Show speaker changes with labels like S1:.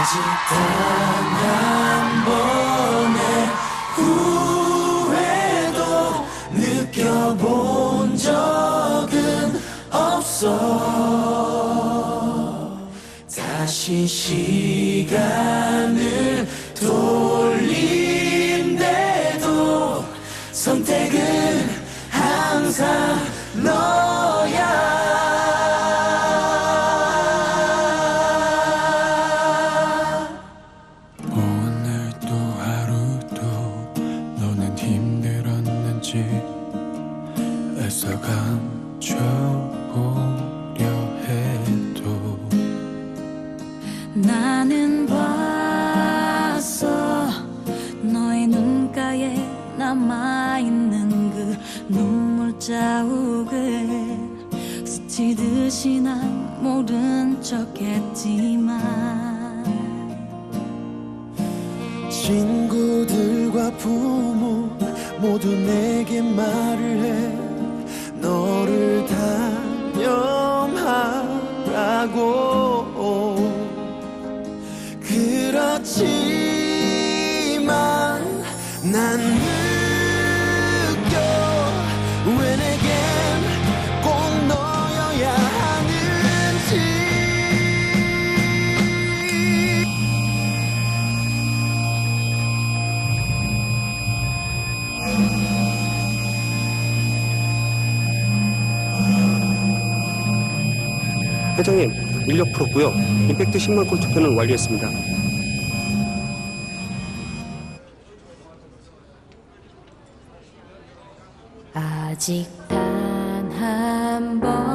S1: 아직 단한 번의 후회도 느껴본 적은 없어 다시 시간을 돌린대도 선택은 항상 너
S2: 힘들었는지 애써 감춰보려 해도
S3: 나는 봤어. 너의 눈가에 남아있는 그 눈물 자국을 스치듯이 난 모른 척했지만
S1: 친구들과 부모 모두 내게 말을 해. 너를 단념하라고. 그렇지만 난
S4: 회장님, 인력 풀었고요. 임팩트 10만 골 투표는 완료했습니다.
S3: 아직 단 한 번